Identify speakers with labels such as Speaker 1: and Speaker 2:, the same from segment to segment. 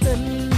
Speaker 1: tình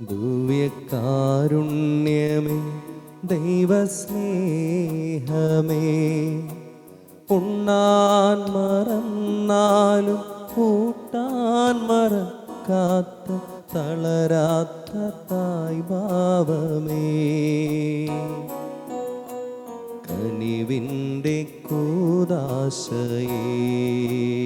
Speaker 2: ദിവ്യകാരുണ്യമേ ദൈവസ്നേഹമേ. ഉണ്ണാൻ മറന്നാലും കൂട്ടാൻ മറക്കാത്ത തളരാത്ത തായ് ഭാവമേ. കനിവിന്റെ കൂതാശയേ.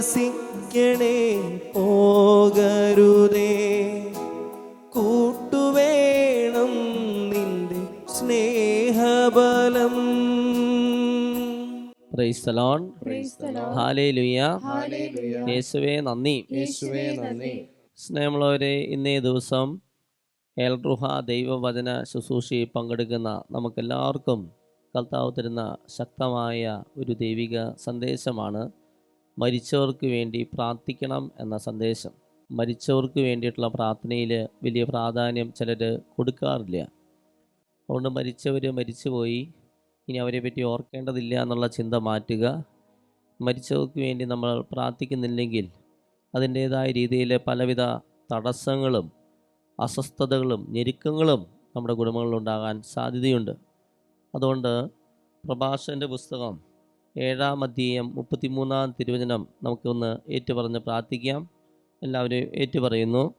Speaker 2: വസിക്കണേ പോകരുതേ. കൂട്ടുവേണം നിന്റെ സ്നേഹബലം.
Speaker 3: യേശുവേ നന്ദി. സ്നേഹമുള്ളവരെ ഇന്നേ ദിവസം ഏൽറുഹ ദൈവവചന ശുശ്രൂഷയിൽ പങ്കെടുക്കുന്ന നമുക്കെല്ലാവർക്കും കർത്താവ് തരുന്ന ശക്തമായ ഒരു ദൈവിക സന്ദേശമാണ്. മരിച്ചവർക്ക് വേണ്ടി പ്രാർത്ഥിക്കണം എന്ന സന്ദേശം. മരിച്ചവർക്ക് വേണ്ടിയിട്ടുള്ള പ്രാർത്ഥനയിൽ വലിയ പ്രാധാന്യം ചിലർ കൊടുക്കാറില്ല. അതുകൊണ്ട് മരിച്ചവർ മരിച്ചുപോയി. ഇനി അവരെ പറ്റി ഓർക്കേണ്ടതില്ല എന്നുള്ള ചിന്ത മാറ്റുക. മരിച്ചവർക്ക് വേണ്ടി നമ്മൾ പ്രാർത്ഥിക്കുന്നില്ലെങ്കിൽ അതിന്റേതായ രീതിയിൽ പലവിധ തടസ്സങ്ങളും അസ്വസ്ഥതകളും ഞെരുക്കങ്ങളും നമ്മുടെ കുടുംബങ്ങളിലുണ്ടാകാൻ സാധ്യതയുണ്ട്. അതുകൊണ്ട് പ്രഭാഷന്റെ പുസ്തകം ഏഴാം അധ്യായം മുപ്പത്തിമൂന്നാം തിരുവചനം നമുക്കൊന്ന് ഏറ്റുപറഞ്ഞ് പ്രാർത്ഥിക്കാം. എല്ലാവരും ഏറ്റുപറയുന്നു.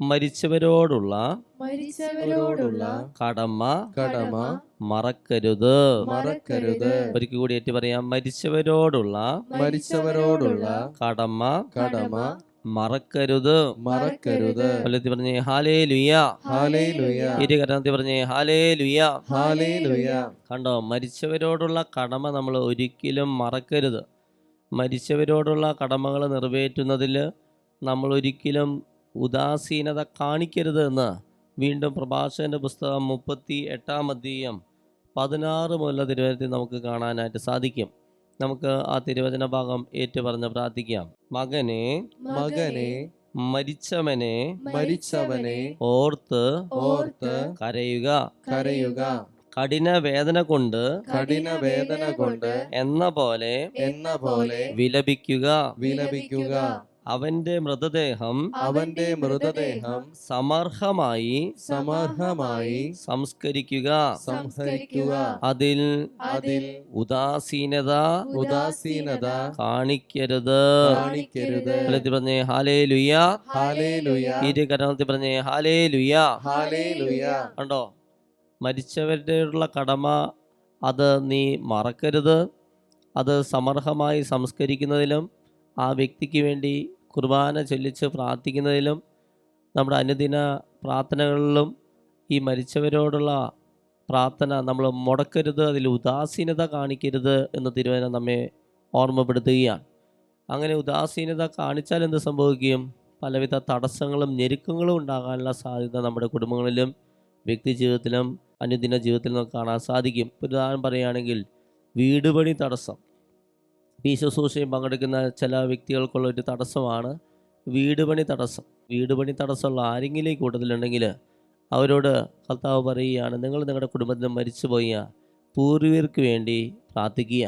Speaker 3: മരിച്ചവരോടുള്ള
Speaker 1: മരിച്ചവരോടുള്ള
Speaker 3: കടമ
Speaker 2: കടമ
Speaker 3: മറക്കരുത്.
Speaker 2: മറക്കരുത്.
Speaker 3: ഒരിക്കൽ കൂടി ഏറ്റു പറയാം മരിച്ചവരോടുള്ള
Speaker 2: മരിച്ചവരോടുള്ള
Speaker 3: കടമ
Speaker 2: കടമ
Speaker 3: മറക്കരുത്.
Speaker 2: മറക്കരുത്.
Speaker 3: കൊല്ലത്തി പറഞ്ഞേ ഹാലേ ലുയ
Speaker 2: ഹാലേ
Speaker 3: ലുയ ഇരു കരണത്തി പറഞ്ഞേ ഹാലേ ലുയ
Speaker 2: ഹാലേ ലുയ
Speaker 3: കണ്ടോ മരിച്ചവരോടുള്ള കടമ നമ്മൾ ഒരിക്കലും മറക്കരുത്. മരിച്ചവരോടുള്ള കടമകൾ നിറവേറ്റുന്നതിൽ നമ്മൾ ഒരിക്കലും ഉദാസീനത കാണിക്കരുത് എന്ന് വീണ്ടും പ്രഭാഷകന്റെ പുസ്തകം മുപ്പത്തി എട്ടാം അധ്യയം പതിനാറ് മുതലുള്ള തിരുവനന്തപുരത്തിൽ നമുക്ക് കാണാനായിട്ട് സാധിക്കും. നമുക്ക് ആ തിരുവചന ഭാഗം ഏറ്റുപറഞ്ഞ് പ്രാർത്ഥിക്കാം. മകനെ
Speaker 2: മകനെ
Speaker 3: മരിച്ചവനെ
Speaker 2: മരിച്ചവനെ
Speaker 3: ഓർത്ത്
Speaker 2: ഓർത്ത്
Speaker 3: കരയുക.
Speaker 2: കരയുക.
Speaker 3: കഠിന വേദന കൊണ്ട്
Speaker 2: കഠിന വേദന കൊണ്ട്
Speaker 3: എന്ന പോലെ
Speaker 2: എന്ന പോലെ
Speaker 3: വിലപിക്കുക.
Speaker 2: വിലപിക്കുക.
Speaker 3: അവന്റെ മൃതദേഹം
Speaker 2: അവന്റെ മൃതദേഹം
Speaker 3: സമർഹമായി
Speaker 2: സമർഹമായി
Speaker 3: സംസ്കരിക്കുക.
Speaker 2: സംസ്കരിക്കുക.
Speaker 3: അതിൽ
Speaker 2: അതിൽ
Speaker 3: ഉദാസീനത
Speaker 2: ഉദാസീനത
Speaker 3: കാണിക്കരുത്.
Speaker 2: കാണിക്കരുത്.
Speaker 3: ഫലത്തിൽ പറഞ്ഞേ ഹാലേ ലുയ
Speaker 2: ഹാലേലുയ
Speaker 3: ഇരു കരണത്തിൽ പറഞ്ഞേ ഹാലേ ലുയ
Speaker 2: ഹാലേ ലുയ
Speaker 3: കണ്ടോ? മരിച്ചവരുടെയുള്ള കടമ അത് നീ മറക്കരുത്. അത് സമർഹമായി സംസ്കരിക്കുന്നതിലും ആ വ്യക്തിക്ക് വേണ്ടി കുർബാന ചൊല്ലിച്ച് പ്രാർത്ഥിക്കുന്നതിലും നമ്മുടെ അനുദിന പ്രാർത്ഥനകളിലും ഈ മരിച്ചവരോടുള്ള പ്രാർത്ഥന നമ്മൾ മുടക്കരുത് അതിൽ ഉദാസീനത കാണിക്കരുത് എന്ന് തിരുവചനം നമ്മെ ഓർമ്മപ്പെടുത്തുകയാണ്. അങ്ങനെ ഉദാസീനത കാണിച്ചാൽ എന്ത് സംഭവിക്കും? പലവിധ തടസ്സങ്ങളും ഞെരുക്കങ്ങളും ഉണ്ടാകാനുള്ള സാധ്യത നമ്മുടെ കുടുംബങ്ങളിലും വ്യക്തി ജീവിതത്തിലും അനുദിന ജീവിതത്തിലും കാണാൻ സാധിക്കും. ഉദാഹരണം പറയുകയാണെങ്കിൽ വീട് പണി തടസ്സം. ഈ ശുശ്രൂഷയും പങ്കെടുക്കുന്ന ചില വ്യക്തികൾക്കുള്ള ഒരു തടസ്സമാണ് വീട് പണി തടസ്സം. വീട് പണി തടസ്സമുള്ള ആരെങ്കിലും കൂട്ടത്തിലുണ്ടെങ്കിൽ അവരോട് കർത്താവ് പറയുകയാണ് നിങ്ങൾ നിങ്ങളുടെ കുടുംബത്തിൽ മരിച്ചുപോയ പൂർവീർക്ക് വേണ്ടി പ്രാർത്ഥിക്കുക.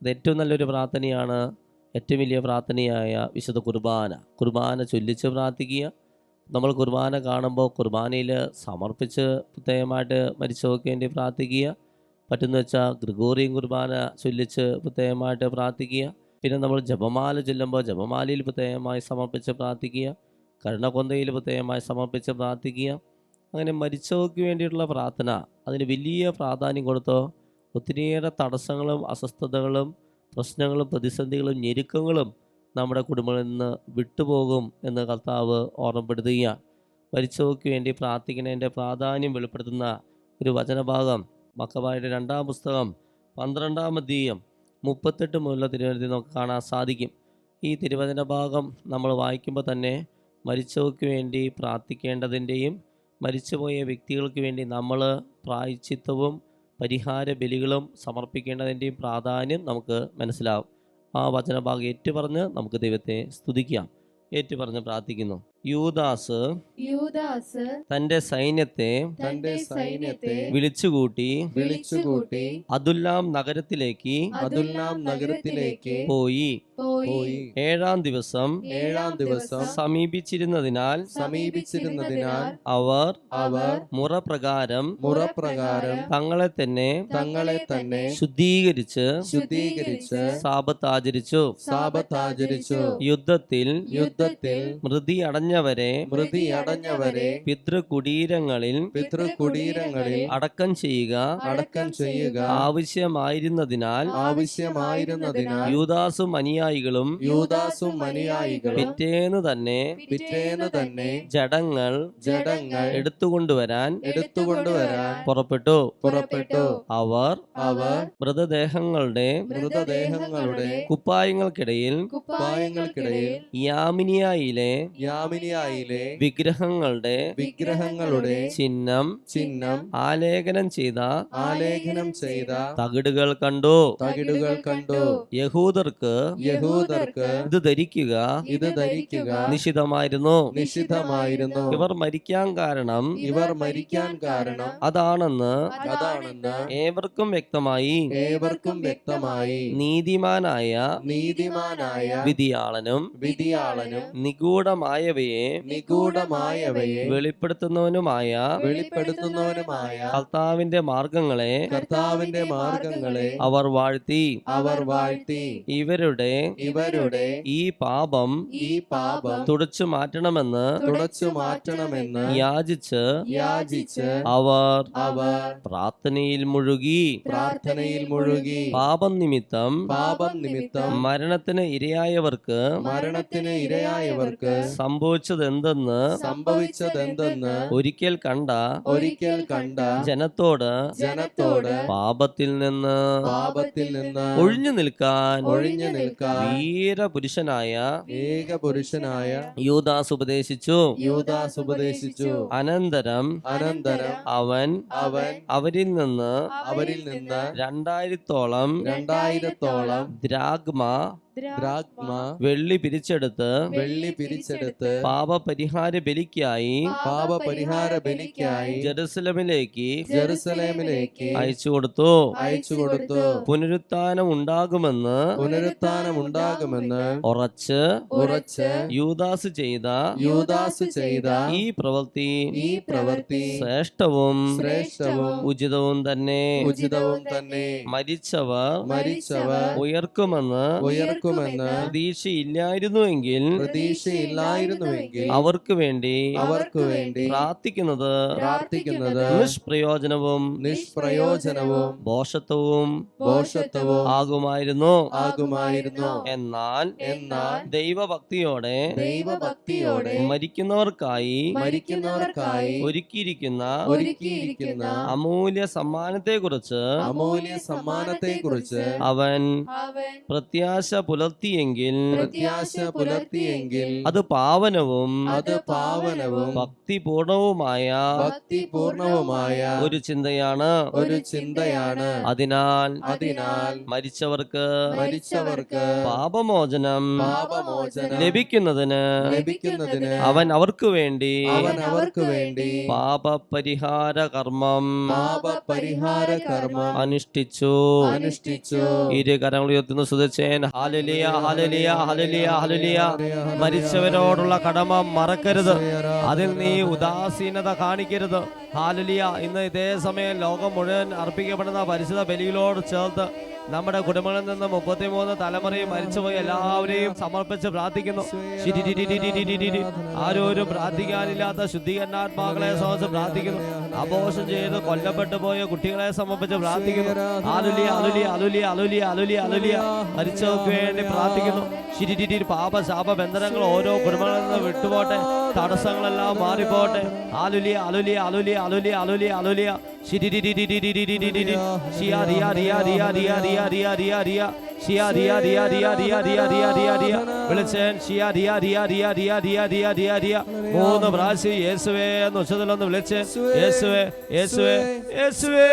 Speaker 3: അത് ഏറ്റവും നല്ലൊരു പ്രാർത്ഥനയാണ് ഏറ്റവും വലിയ പ്രാർത്ഥനയായ വിശുദ്ധ കുർബാന. കുർബാന ചൊല്ലിച്ച് പ്രാർത്ഥിക്കുക. നമ്മൾ കുർബാന കാണുമ്പോൾ കുർബാനയിൽ സമർപ്പിച്ച് പ്രത്യേകമായിട്ട് മരിച്ചവർക്ക് വേണ്ടി പ്രാർത്ഥിക്കുക. പറ്റുന്ന വെച്ചാൽ ഗ്രിഗോറിയൻ കുർബാന ചൊല്ലിച്ച് പ്രത്യേകമായിട്ട് പ്രാർത്ഥിക്കുക. പിന്നെ നമ്മൾ ജപമാല ചൊല്ലുമ്പോൾ ജപമാലയിൽ പ്രത്യേകമായി സമർപ്പിച്ച് പ്രാർത്ഥിക്കുക. കരുണകൊന്തയിൽ പ്രത്യേകമായി സമർപ്പിച്ച് പ്രാർത്ഥിക്കുക. അങ്ങനെ മരിച്ചവർക്ക് വേണ്ടിയിട്ടുള്ള പ്രാർത്ഥന. അതിന് വലിയ പ്രാധാന്യം കൊടുത്തോ ഒത്തിരിയേറെ തടസ്സങ്ങളും അസ്വസ്ഥതകളും പ്രശ്നങ്ങളും പ്രതിസന്ധികളും ഞെരുക്കങ്ങളും നമ്മുടെ കുടുംബങ്ങളിൽ നിന്ന് വിട്ടുപോകും എന്ന് കർത്താവ് ഓർമ്മപ്പെടുത്തുകയാണ്. മരിച്ചവർക്ക് വേണ്ടി പ്രാർത്ഥിക്കുന്നതിന്റെ പ്രാധാന്യം വെളിപ്പെടുത്തുന്ന ഒരു വചനഭാഗം മക്കബായുടെ രണ്ടാം പുസ്തകം പന്ത്രണ്ടാം അധ്യയം മുപ്പത്തെട്ട് മുതലുള്ള തിരുവനന്തപുരത്തിൽ നമുക്ക് കാണാൻ സാധിക്കും. ഈ തിരുവചന ഭാഗം നമ്മൾ വായിക്കുമ്പോൾ തന്നെ മരിച്ചവർക്ക് വേണ്ടി പ്രാർത്ഥിക്കേണ്ടതിന്റെയും മരിച്ചുപോയ വ്യക്തികൾക്ക് വേണ്ടി നമ്മൾ പ്രായച്ചിത്തവും പരിഹാര ബലികളും സമർപ്പിക്കേണ്ടതിന്റെയും പ്രാധാന്യം നമുക്ക് മനസ്സിലാവും. ആ വചനഭാഗം ഏറ്റുപറഞ്ഞ് നമുക്ക് ദൈവത്തെ സ്തുതിക്കാം. ഏറ്റുപറഞ്ഞ് പ്രാർത്ഥിക്കുന്നു. യൂദാസ്
Speaker 1: യൂദാസ്
Speaker 3: തന്റെ സൈന്യത്തെ
Speaker 1: തന്റെ സൈന്യത്തെ
Speaker 3: വിളിച്ചുകൂട്ടി
Speaker 4: വിളിച്ചുകൂട്ടി
Speaker 3: അതുല്ലാം നഗരത്തിലേക്ക്
Speaker 4: അതുല്ലാം നഗരത്തിലേക്ക്
Speaker 3: പോയി.
Speaker 1: പോയി.
Speaker 3: ഏഴാം ദിവസം
Speaker 4: ഏഴാം ദിവസം
Speaker 3: സമീപിച്ചിരുന്നതിനാൽ
Speaker 4: സമീപിച്ചിരുന്നതിനാൽ
Speaker 3: അവർ
Speaker 4: അവർ
Speaker 3: മുറപ്രകാരം
Speaker 4: മുറപ്രകാരം
Speaker 3: തങ്ങളെ തന്നെ
Speaker 4: തങ്ങളെ തന്നെ
Speaker 3: ശുദ്ധീകരിച്ച്
Speaker 4: ശുദ്ധീകരിച്ച് സാപത്താചരിച്ചു. സാപത്താചരിച്ചു.
Speaker 3: യുദ്ധത്തിൽ
Speaker 4: യുദ്ധത്തിൽ
Speaker 3: മൃതി അടഞ്ഞവരെ
Speaker 4: മൃതിയടഞ്ഞവരെ
Speaker 3: പിതൃകുടീരങ്ങളിൽ
Speaker 4: പിതൃകുടീരങ്ങളിൽ
Speaker 3: അടക്കം ചെയ്യുക
Speaker 4: അടക്കം ചെയ്യുക
Speaker 3: ആവശ്യമായിരുന്നതിനാൽ
Speaker 4: ആവശ്യമായിരുന്നതിനാൽ
Speaker 3: യൂദാസും അനുയായികളും
Speaker 4: യൂദാസും അനുയായികളും
Speaker 3: പിറ്റേന്ന് തന്നെ
Speaker 4: പിറ്റേന്ന് തന്നെ
Speaker 3: ജഡങ്ങൾ
Speaker 4: ജഡങ്ങൾ
Speaker 3: എടുത്തുകൊണ്ടുവരാൻ
Speaker 4: എടുത്തുകൊണ്ടുവരാൻ
Speaker 3: പുറപ്പെട്ടു.
Speaker 4: പുറപ്പെട്ടു.
Speaker 3: അവർ
Speaker 4: അവർ
Speaker 3: മൃതദേഹങ്ങളുടെ
Speaker 4: മൃതദേഹങ്ങളുടെ
Speaker 3: കുപ്പായങ്ങൾക്കിടയിൽ
Speaker 4: കുപ്പായങ്ങൾക്കിടയിൽ
Speaker 3: യാമിനിയായിലെ
Speaker 4: യാമിനിയായിലെ
Speaker 3: വിഗ്രഹങ്ങളുടെ
Speaker 4: വിഗ്രഹങ്ങളുടെ
Speaker 3: ചിഹ്നം
Speaker 4: ചിഹ്നം
Speaker 3: ആലേഖനം ചെയ്ത
Speaker 4: ആലേഖനം ചെയ്ത
Speaker 3: തകിടുകൾ കണ്ടു.
Speaker 4: തകിടുകൾ കണ്ടു.
Speaker 3: യഹൂദർക്ക്
Speaker 4: യഹൂദർക്ക്
Speaker 3: ഇത് ധരിക്കുക
Speaker 4: ഇത് ധരിക്കുക
Speaker 3: നിഷിതമായിരുന്നു
Speaker 4: നിഷിതമായിരുന്നു
Speaker 3: ഇവർ മരിക്കാൻ കാരണം
Speaker 4: ഇവർ മരിക്കാൻ കാരണം
Speaker 3: അതാണെന്ന്
Speaker 4: അതാണെന്ന്
Speaker 3: ഏവർക്കും വ്യക്തമായി.
Speaker 4: ഏവർക്കും വ്യക്തമായി.
Speaker 3: നീതിമാനായ
Speaker 4: നീതിമാനായ
Speaker 3: വിധിയാളനും
Speaker 4: വിധിയാളനും
Speaker 3: നിഗൂഢമായവയെ
Speaker 4: നിഗൂഢമായവയെ
Speaker 3: വെളിപ്പെടുത്തുന്നവനുമായ
Speaker 4: വെളിപ്പെടുത്തുന്നവനുമായ
Speaker 3: കർത്താവിന്റെ മാർഗങ്ങളെ
Speaker 4: കർത്താവിന്റെ മാർഗങ്ങളെ
Speaker 3: അവർ വാഴ്ത്തി.
Speaker 4: അവർ വാഴ്ത്തി.
Speaker 3: ഇവരുടെ
Speaker 4: ഇവരുടെ
Speaker 3: ഈ പാപം
Speaker 4: ഈ പാപം
Speaker 3: തുടച്ചു മാറ്റണമെന്ന്
Speaker 4: തുടച്ചു മാറ്റണമെന്ന്
Speaker 3: യാചിച്ച്
Speaker 4: യാചിച്ച്
Speaker 3: അവർ
Speaker 4: അവർ
Speaker 3: പ്രാർത്ഥനയിൽ മുഴുകി.
Speaker 4: പ്രാർത്ഥനയിൽ മുഴുകി.
Speaker 3: പാപം നിമിത്തം
Speaker 4: പാപം നിമിത്തം
Speaker 3: മരണത്തിന് ഇരയായവർക്ക്
Speaker 4: മരണത്തിന് ഇരയായവർക്ക്
Speaker 3: സംഭവിച്ചതെന്തെന്ന്
Speaker 4: സംഭവിച്ചതെന്തെന്ന്
Speaker 3: ഒരിക്കൽ കണ്ട
Speaker 4: ഒരിക്കൽ കണ്ട
Speaker 3: ജനത്തോട്
Speaker 4: ജനത്തോട്
Speaker 3: പാപത്തിൽ നിന്ന്
Speaker 4: പാപത്തിൽ നിന്ന്
Speaker 3: ഒഴിഞ്ഞു നിൽക്കാൻ
Speaker 4: ഒഴിഞ്ഞു നിൽക്കാൻ
Speaker 3: വീരപുരുഷനായ
Speaker 4: ഏക പുരുഷനായ
Speaker 3: യൂദാസ് ഉപദേശിച്ചു.
Speaker 4: യൂദാസ് ഉപദേശിച്ചു.
Speaker 3: അനന്തരം
Speaker 4: അനന്തരം
Speaker 3: അവൻ
Speaker 4: അവൻ
Speaker 3: അവരിൽ നിന്ന്
Speaker 4: അവരിൽ നിന്ന്
Speaker 3: രണ്ടായിരത്തോളം
Speaker 4: രണ്ടായിരത്തോളം
Speaker 3: ദ്രാഗ്മ
Speaker 4: ദ്രാഗ്മ
Speaker 3: വെള്ളി പിരിച്ചെടുത്ത്
Speaker 4: വെള്ളി പിരിച്ചെടുത്ത്
Speaker 3: പാപപരിഹാര ബലിക്കായി
Speaker 4: പാപപരിഹാര ബലിക്കായി
Speaker 3: ജെറുസലമിലേക്ക്
Speaker 4: ജെറുസലേമിലേക്ക്
Speaker 3: അയച്ചു കൊടുത്തു.
Speaker 4: അയച്ചു കൊടുത്തു.
Speaker 3: പുനരുത്ഥാനം ഉണ്ടാകുമെന്ന്
Speaker 4: പുനരുത്ഥാനം ഉണ്ടാകുമെന്ന്
Speaker 3: ഉറച്ച്
Speaker 4: ഉറച്ച്
Speaker 3: യൂദാസ് ചെയ്ത
Speaker 4: യൂദാസ് ചെയ്ത
Speaker 3: ഈ പ്രവൃത്തി
Speaker 4: ഈ പ്രവൃത്തി
Speaker 3: ശ്രേഷ്ഠവും
Speaker 4: ശ്രേഷ്ഠവും
Speaker 3: ഉചിതവും തന്നെ
Speaker 4: ഉചിതവും തന്നെ
Speaker 3: മരിച്ചവർ
Speaker 4: മരിച്ചവർ
Speaker 3: ഉയർക്കുമെന്ന്
Speaker 4: ഉയർക്കുമെന്ന്
Speaker 3: പ്രതീക്ഷയില്ലായിരുന്നുവെങ്കിൽ
Speaker 4: പ്രതീക്ഷയില്ലായിരുന്നുവെങ്കിൽ
Speaker 3: അവർക്ക് വേണ്ടി
Speaker 4: അവർക്ക് വേണ്ടി
Speaker 3: പ്രാർത്ഥിക്കുന്നത്
Speaker 4: പ്രാർത്ഥിക്കുന്നത്
Speaker 3: നിഷ്പ്രയോജനവും
Speaker 4: നിഷ്പ്രയോജനവും
Speaker 3: ദോഷത്വവും
Speaker 4: ദോഷത്വവും
Speaker 3: ആകുമായിരുന്നു.
Speaker 4: ആകുമായിരുന്നു.
Speaker 3: എന്നാൽ
Speaker 4: എന്നാൽ
Speaker 3: ദൈവഭക്തിയോടെ
Speaker 4: ദൈവഭക്തിയോടെ
Speaker 3: മരിക്കുന്നവർക്കായി
Speaker 4: മരിക്കുന്നവർക്കായി
Speaker 3: ഒരുക്കിയിരിക്കുന്ന
Speaker 4: ഒരുക്കിയിരിക്കുന്ന
Speaker 3: അമൂല്യ സമ്മാനത്തെ കുറിച്ച്
Speaker 4: അമൂല്യ സമ്മാനത്തെ കുറിച്ച്
Speaker 3: അവൻ
Speaker 1: അവൻ
Speaker 3: പ്രത്യാശ പുലർത്തിയെങ്കിൽ
Speaker 4: പ്രത്യാശ പുലർത്തിയെങ്കിൽ
Speaker 3: അത് പാവനവും
Speaker 4: അത് പാവനവും
Speaker 3: ഭക്തിപൂർണവുമായ
Speaker 4: ഭക്തിപൂർണവുമായ
Speaker 3: ഒരു ചിന്തയാണ്.
Speaker 4: ഒരു ചിന്തയാണ്.
Speaker 3: അതിനാൽ
Speaker 4: അതിനാൽ
Speaker 3: മരിച്ചവർക്ക്
Speaker 4: മരിച്ചവർക്ക്
Speaker 3: പാപമോചനം
Speaker 4: പാപമോചനം
Speaker 3: ലഭിക്കുന്നതിന്
Speaker 4: ലഭിക്കുന്നതിന്
Speaker 3: അവൻ അവർക്ക് വേണ്ടി
Speaker 4: അവൻ അവർക്ക് വേണ്ടി
Speaker 3: പാപപരിഹാര കർമ്മം
Speaker 4: പാപപരിഹാര കർമ്മം
Speaker 3: അനുഷ്ഠിച്ചു.
Speaker 4: അനുഷ്ഠിച്ചു.
Speaker 3: ഇരു കരങ്ങൾ ഉയർത്തുന്ന. സുതച്ചേൻ മരിച്ചവരോടുള്ള കടമ മറക്കരുത്. അതിൽ നീ ഉദാസീനത കാണിക്കരുത്. ഹാലലിയ ഇന്ന് ഇതേ സമയം ലോകം മുഴുവൻ അർപ്പിക്കപ്പെടുന്ന പരിശുദ്ധ ബലികളോട് ചേർത്ത് നമ്മുടെ കുടുംബങ്ങളിൽ നിന്ന് മുപ്പത്തി മൂന്ന് തലമുറയും മരിച്ചുപോയി. എല്ലാവരെയും സമർപ്പിച്ച് പ്രാർത്ഥിക്കുന്നു. ആരോരും പ്രാർത്ഥിക്കാനില്ലാത്ത ശുദ്ധീകരണാത്മാക്കളെ സമർപ്പിച്ച് പ്രാർത്ഥിക്കുന്നു. അപോഷം ചെയ്ത് കൊല്ലപ്പെട്ടു പോയ കുട്ടികളെ സമർപ്പിച്ച് പ്രാർത്ഥിക്കുന്നു. അലുലി അലുലി അലുലി അലുലി അലുലി അലുലിയ മരിച്ചവർക്ക് വേണ്ടി പ്രാർത്ഥിക്കുന്നു. ശിരി. പാപ ശാപ ബന്ധനങ്ങൾ ഓരോ കുടുംബങ്ങളിൽ നിന്ന് വിട്ടുപോട്ടെ. തടസ്സങ്ങളെല്ലാം മാറിപ്പോട്ടെ ആലുലിയ അലുലിയ അലുലിയ അലുലിയ അലുലിയ അലുലിയ മൂന്ന് പ്രാവശ്യം യേശുവേ എന്ന് ഉച്ചതിലൊന്ന് വിളിച്ച് യേശുവേ യേശുവേ യേശുവേ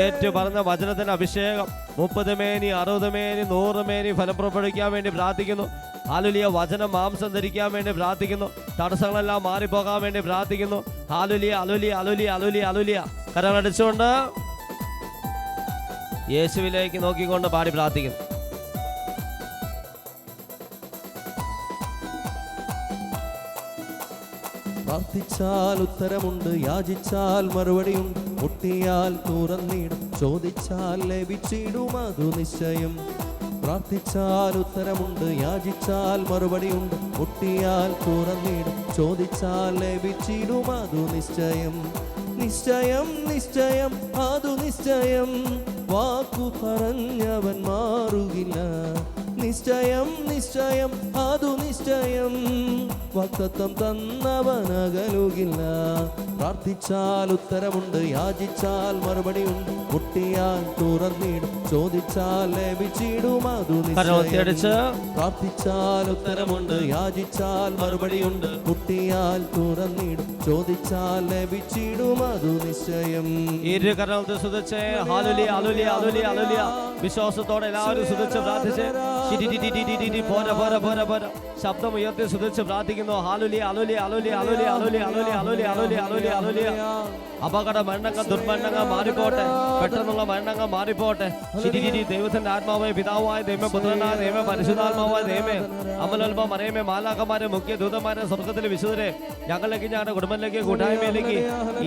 Speaker 3: ഏറ്റു പറഞ്ഞ വചനത്തിന്റെ അഭിഷേകം. മുപ്പത് മേനി അറുപത് മേനി നൂറ് മേനി ഫലം പുറപ്പെടുവിക്കാൻ വേണ്ടി പ്രാർത്ഥിക്കുന്നു. ഹാലുലിയ വചനം മാംസം ധരിക്കാൻ വേണ്ടി പ്രാർത്ഥിക്കുന്നു. തടസ്സങ്ങളെല്ലാം മാറിപ്പോകാൻ വേണ്ടി പ്രാർത്ഥിക്കുന്നു. ഹാലുലിയ അലുലിയ അലുലിയ അലുലിയ അലുലിയ. കരമടിച്ചുകൊണ്ട് യേശുവിലേക്ക് നോക്കിക്കൊണ്ട് പാടി പ്രാർത്ഥിക്കുന്നു.
Speaker 2: പ്രാർത്ഥിച്ചാൽ ഉത്തരമുണ്ട് യാചിച്ചാൽ മറുപടിയുണ്ട്. മുട്ടിയാൽ തുറന്നിടും ചോദിച്ചാൽ ലഭിച്ചിടും അതു നിശ്ചയം. പ്രാർത്ഥിച്ചാൽ ഉത്തരമുണ്ട് യാചിച്ചാൽ മറുപടിയുണ്ട് മുട്ടിയാൽ തുറന്നിടും ചോദിച്ചാൽ ലഭിച്ചിടും അതു നിശ്ചയം. നിശ്ചയം നിശ്ചയം അതു നിശ്ചയം. വാക്കു പറഞ്ഞവൻ മാറുകില്ല. നിശ്ചയം നിശ്ചയം അതു നിശ്ചയം. വക്തത്വം തന്നവനകലുകില്ല പ്രാർത്ഥിച്ചാൽ ഉത്തരമുണ്ട് യാചിച്ചാൽ മറുപടിയുണ്ട് കുട്ടിയാൽ തുറന്നിടും ചോദിച്ചാൽ ലഭിച്ചിടും അതു പ്രാർത്ഥിച്ചാൽ ഉത്തരമുണ്ട് യാചിച്ചാൽ മറുപടിയുണ്ട് കുട്ടിയാൽ തുറന്നിടും ചോദിച്ചാൽ ലഭിച്ചിടും അതു നിശ്ചയം.
Speaker 3: ഇരു കരങ്ങൾ സുതച്ച് ഹല്ലേലൂയ ഹല്ലേലൂയ ഹല്ലേലൂയ. അലുലിയ വിശ്വാസത്തോടെ എല്ലാവരും സുതച്ച് പ്രാർത്ഥിച്ച്. പോരാ പോരാ പോരാ പോരാ. ശബ്ദം ഉയർത്തി സുതച്ച് പ്രാർത്ഥിക്കുന്നു. Hallelujah hallelujah hallelujah hallelujah hallelujah hallelujah hallelujah hallelujah alleluia alleluia അപകട മരണങ്ങൾ ദുർമരണങ്ങൾ മാറിപ്പോട്ടെ. പെട്ടെന്നുള്ള മരണങ്ങൾ മാറിപ്പോട്ടെ. ശരി ദൈവത്തിന്റെ ആത്മാവായ പിതാവായ ദൈവമേ പുത്രനായ ദൈവമേ പരിശുദ്ധാത്മാവായ ദൈവമേ അമലൽമ മറയമേ മാലാക്കന്മാരെ മുഖ്യ ദൂതന്മാരെ സ്വർഗത്തിലെ വിശുദ്ധരെ ഞങ്ങളിലേക്ക് ഞങ്ങളുടെ കുടുംബത്തിലേക്ക് കൂട്ടായ്മയിലേക്ക്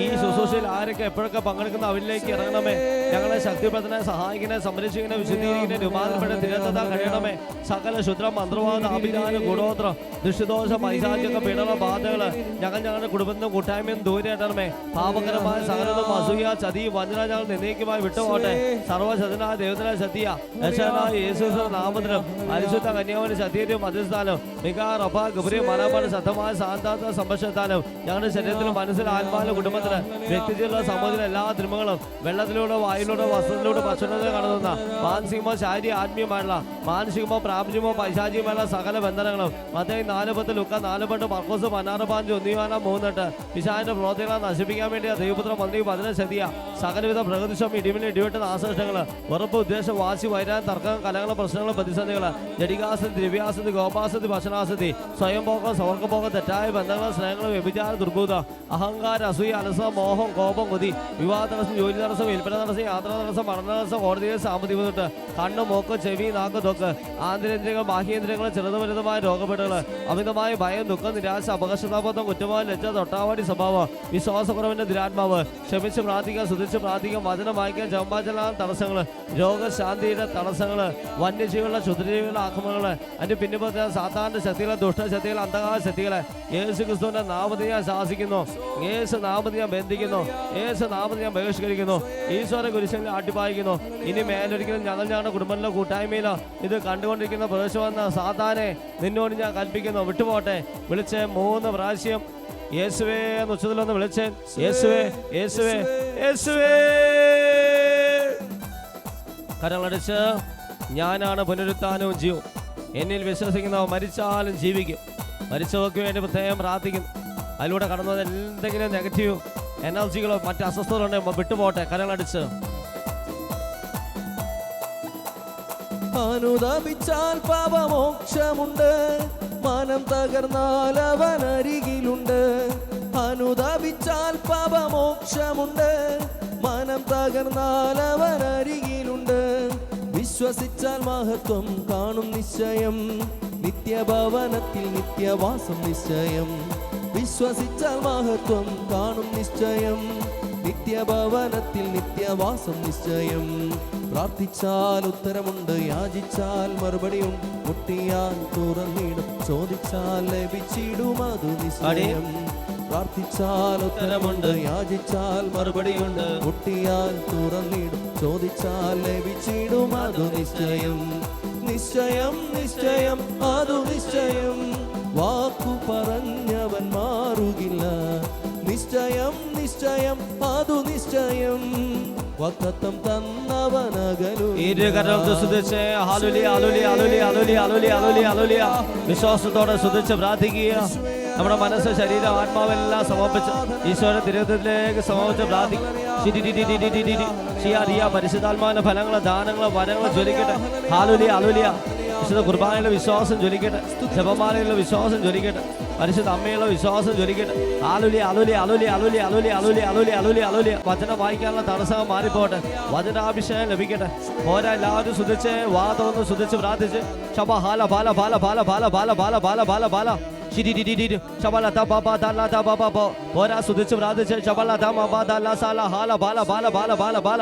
Speaker 3: ഈ ശുശ്രൂഷയിൽ ആരൊക്കെ എപ്പോഴൊക്കെ പങ്കെടുക്കുന്ന അവരിലേക്ക് ഇറങ്ങണമേ. ഞങ്ങളെ ശക്തിപ്പെടുത്തണേ സഹായിക്കണേ സംരക്ഷിക്കണേ വിശുദ്ധീകരിക്കണേ രൂപാന്തരപ്പെട്ട തിരത്തത കഴിയണമേ. സകല ശുദ്ര മന്ത്രവാദ അഭിധാന ഗുണോത്രം ദുഷിദോഷ പൈശാചിക പീഡന ബാധകൾ ഞങ്ങൾ ഞങ്ങളുടെ കുടുംബത്തിനും കൂട്ടായ്മയും ദൂരെ ഇടണമേ പാപകരമായ സകലതും അസൂയ ചതി വഞ്ചന ഞങ്ങൾ നിന്നേക്കുമായി വിട്ടുപോട്ടെ സർവശതനായ ദൈവത്തിനായ സത്യ യശനായ യേശു നാമത്തിലും പരിശുദ്ധ കന്യാവിന് സത്യവും മധ്യസ്ഥാനം മിക റഫ ഗുബരി മലപാട് ശബ്ദമായ സാന്താത്ത സംരക്ഷണത്താലും ഞങ്ങളുടെ ശരീരത്തിലും മനസ്സിലും ആത്മാവിലും കുടുംബത്തിന് വ്യക്തിജീവിത സമൂഹത്തിലെ എല്ലാ തിന്മകളും വെള്ളത്തിലൂടെ വായിലൂടെ വസ്ത്രത്തിലൂടെ ഭക്ഷണത്തിൽ കടന്നുന്ന മാനസികമോ ശാരീരിക ആത്മീയമായുള്ള മാനസികമോ പ്രാപഞ്ചികമോ പൈശാചികമായുള്ള സകല ബന്ധനങ്ങളും മതേ നാല് പത്ത് ലുക്ക നാല് പണ്ട് മർക്കോസ് പതിനാറ് പാഞ്ച് ഒന്നിവാന മൂന്നെട്ട് പിശാന്റെ പ്രവർത്തികളെ നശിപ്പിക്കാൻ വേണ്ടി ദൈവപുത്ര മന്ത്രി അതിനെ ശതിയ സകലവിധ പ്രകൃതിശം ഇടിമിന് ഇടിവെട്ട് നാശനഷ്ടങ്ങൾ ഉറപ്പ് ഉദ്ദേശം വാശി വൈരാൻ തർക്കം കലകൾ പ്രശ്നങ്ങൾ പ്രതിസന്ധികൾ ജടികാസതി ദ്രവ്യാസതി ഗോപാസതി ഭക്ഷണാസതി സ്വയംഭോഗം സവർഗഭോഗം തെറ്റായ ബന്ധങ്ങൾ സ്നേഹങ്ങൾ വ്യഭിചാര ദുർഭൂത അഹങ്കാര അസൂയ അലസ മോഹം കോപം കൊതി വിവാഹ തടസ്സം ജോലി തടസ്സം വിൽപ്പന തടസ്സം യാത്രാ തടസ്സം മരണ തടസ്സം കോടതിയിൽ സാമ്പത്തിക ബുദ്ധിമുട്ട് കണ്ണ് മൂക്ക് ചെവി നാക്ക് തൊക്ക് ആന്തരേന്ദ്രിയങ്ങൾ ബാഹ്യേന്ദ്രിയങ്ങൾ ചെറുത് വലുതുമായ രോഗപ്പെടുകൾ അമിതമായ ഭയം ദുഃഖം നിരാശ അപകർഷതാബോധം കുറ്റമായ ലജ്ജ തൊട്ടാവാടി സ്വഭാവം വിശ്വാസക്കുറവിന്റെ ദുരാത്മാവ്. ക്ഷമിച്ച് പ്രാർത്ഥിക്കാൻ ശ്രദ്ധിച്ച് പ്രാർത്ഥിക്കാൻ വചനം വായിക്കാൻ ജമ്പാചല തടസ്സങ്ങൾ രോഗശാന്തിയുടെ തടസ്സങ്ങൾ വന്യജീവികളുടെ ക്ഷുദ്രജീവികളുടെ ആക്രമണങ്ങൾ അതിന്റെ പിന്നിപ്പത്തെ സാധാരണ ശക്തികളെ ദുഷ്ടശക്തികളെ അന്ധകാര ശക്തികളെ. യേശു ക്രിസ്തുവിന്റെ നാമതി ഞാൻ ശാസിക്കുന്നു. യേശു നാമതി ഞാൻ ബന്ധിക്കുന്നു. യേശു നാമതി ഞാൻ ബഹിഷ്കരിക്കുന്നു. ഈശ്വര കുരിശങ്ങളെ ആട്ടിപ്പായിക്കുന്നു ഇനി മേലൊരിക്കലും ഞങ്ങൾ ഞങ്ങളുടെ കുടുംബത്തിലോ കൂട്ടായ്മയിലോ ഇത് കണ്ടുകൊണ്ടിരിക്കുന്ന പ്രദേശമെന്ന സാധാനെ നിന്നോട് ഞാൻ കൽപ്പിക്കുന്നു. വിട്ടുപോട്ടെ വിളിച്ച് മൂന്ന് പ്രാവശ്യം യേശുവേ എന്ന് ഉച്ചത്തിലൊന്ന് വിളിച്ചേ. യേശുവേ യേശുവേ യേശുവേ കരങ്ങളടിച്ച് ഞാനാണ് പുനരുത്ഥാനവും ജീവൻ. എന്നിൽ വിശ്വസിക്കുന്നവ മരിച്ചാലും ജീവിക്കും. മരിച്ചവർക്ക് വേണ്ടി പ്രത്യേകം പ്രാർത്ഥിക്കുന്നു. അതിലൂടെ കടന്നു വന്ന എന്തെങ്കിലും നെഗറ്റീവ് എനർജികളോ മറ്റ് അസ്വസ്ഥതകളുണ്ടോ വിട്ടുപോട്ടെ. കരങ്ങളടിച്ച്
Speaker 2: അനുദപിച്ചാൽ പാപമോക്ഷമുണ്ട്. മനം തകർന്നാൽ അവൻ അരികിലുണ്ട്. അനുദപിച്ചാൽ പാപമോക്ഷമുണ്ട്. മനം തകർന്നാൽ അവൻ അരികിലുണ്ട്. വിശ്വസിച്ചാൽ മഹത്വം കാണും നിശ്ചയം. നിത്യഭവനത്തിൽ നിത്യവാസം നിശ്ചയം. വിശ്വസിച്ചാൽ മഹത്വം കാണും നിശ്ചയം. നിത്യഭവനത്തിൽ നിത്യവാസം നിശ്ചയം. പ്രാർത്ഥിച്ചാൽ ഉത്തരമുണ്ട് യാചിച്ചാൽ മറുപടിയുണ്ട്. മുട്ടിയാൽ തുറന്നിടും ചോദിച്ചാൽ ലഭിച്ചിടും അത് നിശ്ചയം. പ്രാർത്ഥിച്ചാൽ ഉത്തരമുണ്ട് യാചിച്ചാൽ മറുപടിയുണ്ട്. മുട്ടിയാൽ തുറന്നിടും ചോദിച്ചാൽ ലഭിച്ചിടും അത് നിശ്ചയം. നിശ്ചയം നിശ്ചയം അതു നിശ്ചയം. വാക്കു പറഞ്ഞവൻ മാറുകില്ല. നിശ്ചയം നിശ്ചയം അതു നിശ്ചയം. വക്തത്വം തന്നവനകലു
Speaker 3: ഇരുകരം ശ്രദ്ധിച്ച് ഹാലുലി അലുലി അലുലി അലുലി അലുലി അലുലി അലുലിയ വിശ്വാസത്തോടെ ശ്രദ്ധിച്ച് പ്രാർത്ഥിക്കുക. നമ്മുടെ മനസ്സ് ശരീരം ആത്മാവെല്ലാം സമർപ്പിച്ച് ഈശോയുടെ തിരുവത്തിലേക്ക് സമർപ്പിച്ച് പ്രാർത്ഥിക്കും പരിശുദ്ധാത്മാവിന്റെ ഫലങ്ങളെ ദാനങ്ങളെ വരങ്ങളെ ജ്വലിക്കട്ടെ. ഹാലുലിയ അലുലിയ വിശുദ്ധ കുർബാനയിലെ വിശ്വാസം ജ്വലിക്കട്ടെ. ജപമാലയിലെ വിശ്വാസം ജ്വലിക്കട്ടെ. പരിശുദ്ധ അമ്മയുള്ള വിശ്വാസം ജ്വലിക്കട്ടെ. ആലുലി അലുലി അലുലി അലുലി അലുലി അലുലി അലുലി അലുലി അലുലി വചനം വായിക്കാനുള്ള തടസ്സം മാറിപ്പോട്ടെ വചനാഭിഷേകം ലഭിക്കട്ടെ. പോരാ എല്ലാവരും ശുദ്ധിച്ച് വാ തുറന്ന് ശുദ്ധിച്ച് പ്രാർത്ഥിച്ച്. ശബ ഹാല ബാല ബാല ബാല ബാല ബാല ബാല ബാല ബാല ബാല. പോരാ ശുദ്ധിച്ച് പ്രാർത്ഥിച്ച്. ശബല ഹാല ബാല ബാല ബാല ബാല ബാല.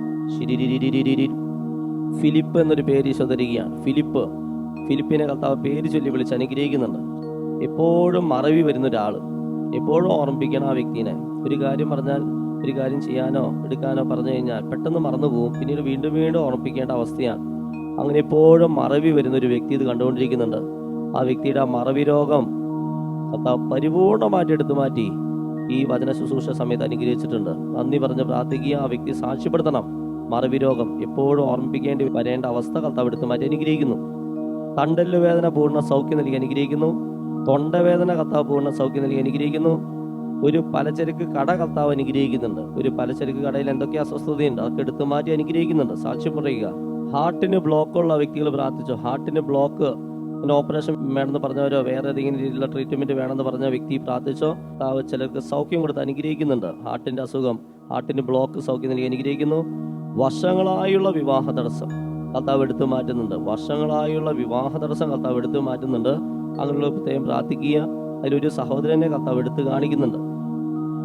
Speaker 3: ഫിലിപ്പ് എന്നൊരു പേര് ഈശോ ഫിലിപ്പ്. ഫിലിപ്പിനെ കർത്താവ് പേര് ചൊല്ലി വിളിച്ച് അനുഗ്രഹിക്കുന്നുണ്ട്. എപ്പോഴും മറവി വരുന്ന ഒരാൾ എപ്പോഴും ഓർമ്മിപ്പിക്കണം ആ വ്യക്തിനെ. ഒരു കാര്യം പറഞ്ഞാൽ ഒരു കാര്യം ചെയ്യാനോ എടുക്കാനോ പറഞ്ഞു കഴിഞ്ഞാൽ പെട്ടെന്ന് മറന്നു പോകും. പിന്നീട് വീണ്ടും വീണ്ടും ഓർമ്മിപ്പിക്കേണ്ട അവസ്ഥയാണ്. അങ്ങനെ എപ്പോഴും മറവി വരുന്ന ഒരു വ്യക്തി ഇത് കണ്ടുകൊണ്ടിരിക്കുന്നുണ്ട്. ആ വ്യക്തിയുടെ ആ മറവി രോഗം കർത്താവ് പരിപൂർണമായിട്ട് എടുത്തു മാറ്റി ഈ വചന ശുശ്രൂഷ സമയത്ത് അനുഗ്രഹിച്ചിട്ടുണ്ട്. നന്ദി പറഞ്ഞ് പ്രാർത്ഥിക്കുക. ആ വ്യക്തി സാക്ഷ്യപ്പെടുത്തണം. മറവി രോഗം എപ്പോഴും ഓർമ്മിപ്പിക്കേണ്ടി വരേണ്ട അവസ്ഥ കർത്താവ് മാറ്റി അനുഗ്രഹിക്കുന്നു. തണ്ടൽ വേദന പൂർണ സൗഖ്യം നൽകി അനുഗ്രഹിക്കുന്നു. തൊണ്ടവേദന കർത്താവ് പൂർണ സൗഖ്യം നൽകി അനുഗ്രഹിക്കുന്നു. ഒരു പലചരക്ക് കട കർത്താവ് അനുഗ്രഹിക്കുന്നുണ്ട്. ഒരു പലചരക്ക് കടയിൽ എന്തൊക്കെ അസ്വസ്ഥതയുണ്ട് അതൊക്കെ എടുത്തു മാറ്റി അനുഗ്രഹിക്കുന്നുണ്ട്. സാക്ഷ്യം പറയുക. ഹാർട്ടിന് ബ്ലോക്കുള്ള വ്യക്തികൾ പ്രാർത്ഥിച്ചു. ഹാർട്ടിന് ബ്ലോക്ക് പിന്നെ ഓപ്പറേഷൻ വേണമെന്ന് പറഞ്ഞവരോ വേറെ ഏതെങ്കിലും രീതിയിലുള്ള ട്രീറ്റ്മെന്റ് വേണമെന്ന് പറഞ്ഞ വ്യക്തി പ്രാർത്ഥിച്ചോ ചിലർക്ക് സൗഖ്യം കൊടുത്ത് അനുഗ്രഹിക്കുന്നുണ്ട്. ഹാർട്ടിന്റെ അസുഖം ഹാർട്ടിന് ബ്ലോക്ക് സൗഖ്യം നൽകി അനുഗ്രഹിക്കുന്നു. വർഷങ്ങളായുള്ള വിവാഹ തടസ്സം കർത്താവ് എടുത്തു മാറ്റുന്നുണ്ട്. വർഷങ്ങളായുള്ള വിവാഹ തടസ്സം കർത്താവ് എടുത്തു മാറ്റുന്നുണ്ട്. അങ്ങനെയുള്ള പ്രത്യേകം പ്രാർത്ഥിക്കുക. അതിലൊരു സഹോദരനെ കർത്താവ് എടുത്ത് കാണിക്കുന്നുണ്ട്.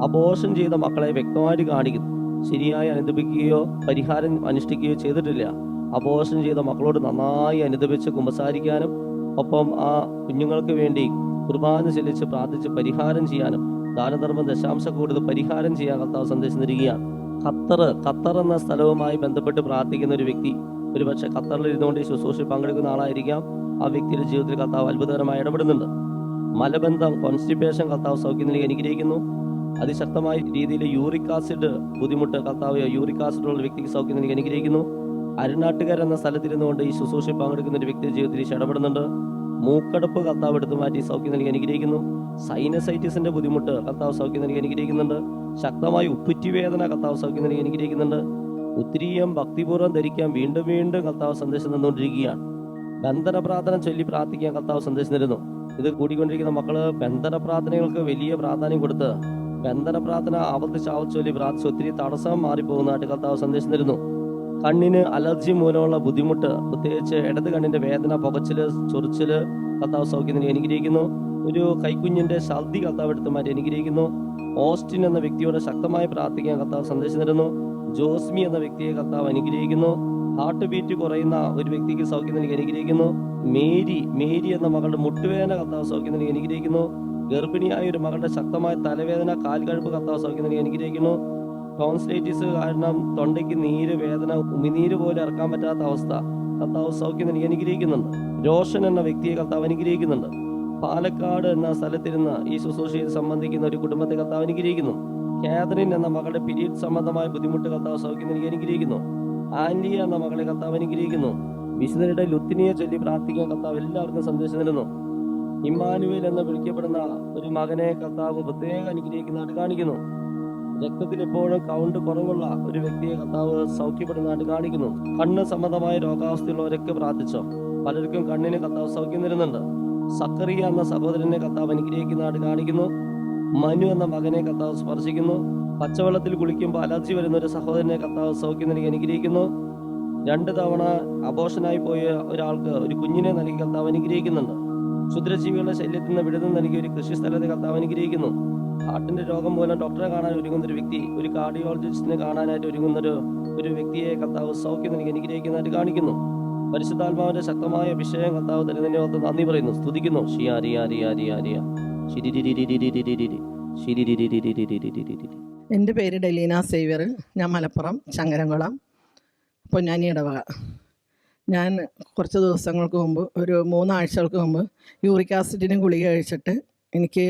Speaker 3: അബോർഷൻ ചെയ്ത മക്കളെ വ്യക്തമായിട്ട് കാണിക്കുന്നു. ശരിയായി അനുദപിക്കുകയോ പരിഹാരം അനുഷ്ഠിക്കുകയോ ചെയ്തിട്ടില്ല. അബോർഷൻ ചെയ്ത മക്കളോട് നന്നായി അനുദപിച്ച് കുമ്പസാരിക്കാനും ഒപ്പം ആ കുഞ്ഞുങ്ങൾക്ക് വേണ്ടി കുർബാന ചെല്ലിച്ച് പ്രാർത്ഥിച്ച് പരിഹാരം ചെയ്യാനും ദാനധർമ്മം ദശാംശ കൂടുതൽ പരിഹാരം ചെയ്യാൻ കർത്താവ് സന്ദേശം തരികയാണ്. ഖത്തർ ഖത്തർ എന്ന സ്ഥലവുമായി ബന്ധപ്പെട്ട് പ്രാർത്ഥിക്കുന്ന ഒരു വ്യക്തി ഒരുപക്ഷെ ഖത്തറിൽ ഇരുന്നുകൊണ്ട് ഈ ശുശ്രൂഷയിൽ പങ്കെടുക്കുന്ന ആളായിരിക്കാം. ആ വ്യക്തിയുടെ ജീവിതത്തിൽ കർത്താവ് അത്ഭുതകരമായി ഇടപെടുന്നുണ്ട്. മലബന്ധം കോൺസ്റ്റിപ്പേഷൻ കർത്താവ് സൗഖ്യം നൽകി അനുഗ്രഹിക്കുന്നു. അതിശക്തമായ രീതിയിൽ യൂറിക് ആസിഡ് ബുദ്ധിമുട്ട് കർത്താവ് യൂറിക് ആസിഡ് ഉള്ള വ്യക്തിക്ക് സൗഖ്യം നൽകി അനുഗ്രഹിക്കുന്നു. അരുണാട്ടുകർ എന്ന സ്ഥലത്തിരുന്നുകൊണ്ട് ഈ ശുശ്രൂഷയിൽ പങ്കെടുക്കുന്ന ഒരു വ്യക്തി ജീവിതത്തിൽ ഇടപെടുന്നുണ്ട്. മൂക്കടപ്പ് കർത്താവ് എടുത്തു മാറ്റി സൗഖ്യം നൽകി അനുഗ്രഹിക്കുന്നു സൈനസൈറ്റിസിന്റെ ബുദ്ധിമുട്ട് കർത്താവ് സൗഖ്യം നൽകി അനുഗ്രഹിക്കുന്നുണ്ട്. ശക്തമായി ഉപ്പുറ്റി വേദന കർത്താവ് സഹിക്കുന്നതിന് നൽകി അനുഗ്രഹിക്കുന്നുണ്ട്. ഉത്തിരിയം ഭക്തിപൂർവം ധരിക്കാൻ വീണ്ടും വീണ്ടും കർത്താവ് സന്ദേശം തന്നുകൊണ്ടിരിക്കുകയാണ്. ബന്ധന പ്രാർത്ഥന ചൊല്ലി പ്രാർത്ഥിക്കാൻ കർത്താവ് സന്ദേശം തരുന്നു. ഇത് കൂടിക്കൊണ്ടിരിക്കുന്ന മക്കൾ ബന്ധന പ്രാർത്ഥനകൾക്ക് വലിയ പ്രാധാന്യം കൊടുത്ത് ബന്ധന പ്രാർത്ഥന ആവർത്തിച്ച് ആവർത്തിച്ച് ചൊല്ലി പ്രാർത്ഥിച്ച് ഒത്തിരി തടസ്സം മാറിപ്പോകുന്നതായിട്ട് കർത്താവ് സന്ദേശം തരുന്നു. കണ്ണിന് അലർജി മൂലമുള്ള ബുദ്ധിമുട്ട് പ്രത്യേകിച്ച് ഇടത് കണ്ണിന്റെ വേദന പുകച്ചിൽ ചൊറിച്ചിൽ കർത്താവ് സൗഖ്യം എനിക്കിരിക്കുന്നു ഒരു കൈക്കുഞ്ഞിന്റെ ഛർദി കർത്താവ് എടുത്ത് മാറ്റി അനുഗ്രഹിക്കുന്നു. ഓസ്റ്റിൻ എന്ന വ്യക്തിയോട് ശക്തമായി പ്രാർത്ഥിക്കാൻ കർത്താവ് സന്ദേശം തരുന്നു. ജോസ്മി എന്ന വ്യക്തിയെ കർത്താവ് അനുഗ്രഹിക്കുന്നു. ഹാർട്ട് ബീറ്റ് കുറയുന്ന ഒരു വ്യക്തിക്ക് സൗഖ്യം നൽകി അനുഗ്രഹിക്കുന്നു. മേരി മേരി എന്ന മകളുടെ മുട്ടുവേദന കർത്താവ് സൗഖ്യം നൽകി അനുഗ്രഹിക്കുന്നു. ഗർഭിണിയായ ഒരു മകളുടെ ശക്തമായ തലവേദന കാൽകഴുപ്പ് കർത്താവ് സൗഖ്യം നൽകി അനുഗ്രഹിക്കുന്നു. ടോൺസ്ലൈറ്റിസ് കാരണം തൊണ്ടയ്ക്ക് നീര് വേദന ഉമിനീര് പോലെ ഇറക്കാൻ പറ്റാത്ത അവസ്ഥ കർത്താവ് സൗഖ്യം നൽകി അനുഗ്രഹിക്കുന്നുണ്ട്. രോഷൻ എന്ന വ്യക്തിയെ കർത്താവ് അനുഗ്രഹിക്കുന്നുണ്ട്. പാലക്കാട് എന്ന സ്ഥലത്തിരുന്ന് ഈ ശുശ്രൂഷയിൽ സംബന്ധിക്കുന്ന ഒരു കുടുംബത്തെ കർത്താവ് അനുഗ്രഹിക്കുന്നു. കാതറിൻ എന്ന മകളുടെ പിരീഡ് സംബന്ധമായ ബുദ്ധിമുട്ട് കർത്താവ് സൗഖ്യം നൽകി അനുഗ്രഹിക്കുന്നു. ആൻലിയ എന്ന മകളെ കർത്താവ് അനുഗ്രഹിക്കുന്നു. വിശുദ്ധരുടെ ലുത്തിനിയെ ചൊല്ലി പ്രാർത്ഥിക്കാൻ കർത്താവ് എല്ലാവർക്കും സന്ദേശം നൽകുന്നു. ഇമ്മാനുവേൽ എന്ന് വിളിക്കപ്പെടുന്ന ഒരു മകനെ കർത്താവ് പ്രത്യേകം അനുഗ്രഹിക്കുന്നതായിട്ട് കാണിക്കുന്നു. രക്തത്തിൽ എപ്പോഴും കൗണ്ട് കുറവുള്ള ഒരു വ്യക്തിയെ കർത്താവ് സൗഖ്യപ്പെടുന്നതായിട്ട് കാണിക്കുന്നു. കണ്ണ് സംബന്ധമായ രോഗാവസ്ഥയുള്ളവരൊക്കെ പ്രാർത്ഥിച്ചോ? പലർക്കും കണ്ണിന് കർത്താവ് സൗഖ്യം തരുന്നുണ്ട്. സക്കറിയ എന്ന സഹോദരനെ കർത്താവ് അനുഗ്രഹിക്കുന്നതായിട്ട് കാണിക്കുന്നു. മനു എന്ന മകനെ കർത്താവ് സ്പർശിക്കുന്നു. പച്ചവെള്ളത്തിൽ കുളിക്കുമ്പോൾ അലർജി വരുന്ന ഒരു സഹോദരനെ കർത്താവ് സൗഖ്യം അനുഗ്രഹിക്കുന്നു. രണ്ട് തവണ അബോഷനായി പോയ ഒരാൾക്ക് ഒരു കുഞ്ഞിനെ നൽകി കർത്താവ് അനുഗ്രഹിക്കുന്നുണ്ട്. ക്ഷുദ്രജീവികളുടെ ശല്യത്തിൽ നിന്ന് വിടുതൽ നൽകി ഒരു കൃഷി സ്ഥലത്തെ കർത്താവ് അനുഗ്രഹിക്കുന്നു. ഹാർട്ടിന്റെ രോഗം മൂലം ഡോക്ടറെ കാണാൻ ഒരുങ്ങുന്ന ഒരു വ്യക്തി ഒരു കാർഡിയോളജിസ്റ്റിനെ കാണാനായിട്ട് ഒരുങ്ങുന്ന ഒരു ഒരു വ്യക്തിയെ കർത്താവ് സൗഖ്യം നൽകി അനുഗ്രഹിക്കുന്നതായിട്ട് കാണിക്കുന്നു. പരിശുദ്ധാത്മാവിന്റെ ശക്തമായ അഭിഷേകം കർത്താവ് തന്നെ തന്നെ ഓർത്ത് നന്ദി പറയുന്നു സ്തുതിക്കുന്നു
Speaker 5: എന്റെ പേര് ഡെലീന സേവ്യർ ഞാൻ മലപ്പുറം ചങ്ങരംകുളം പൊന്നാനി ഇടവക ഞാൻ കുറച്ച് ദിവസങ്ങൾക്ക് മുമ്പ് ഒരു മൂന്നാഴ്ചകൾക്ക് മുമ്പ് യൂറിക് ആസിഡിന് ഗുളിക കഴിച്ചിട്ട് എനിക്ക്